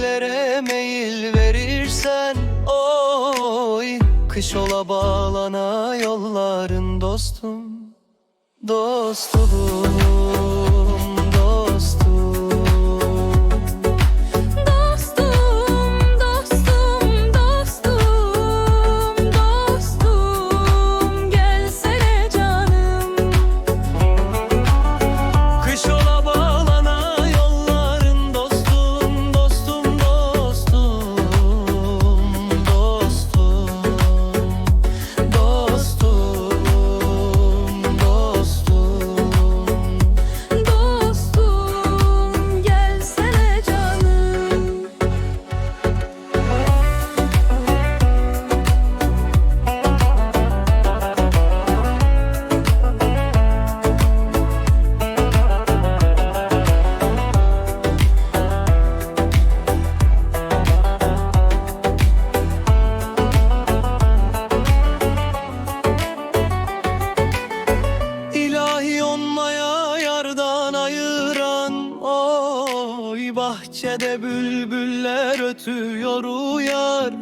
ya dellere meyil verirsen Oy kış ola bağlana yolların dostum Dostum, dostum Olmaya yardan ayıran Oy. Bahçede bülbüller ötüyor uyar.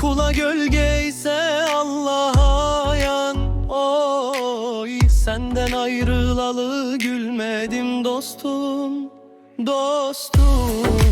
Kula gölge ise Allah'a yan Oy. Senden ayrılalı gülmedim Dostum, dostum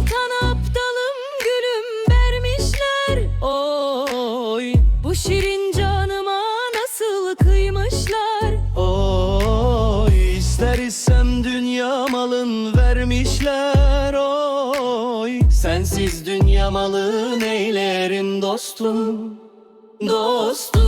Sultan Abdalım gülüm vermişler Oy, Bu şirin canıma nasıl kıymışlar oy, ister isem dünya malın vermişler oy. Sensiz dünya malı neylerim dostum, dostum.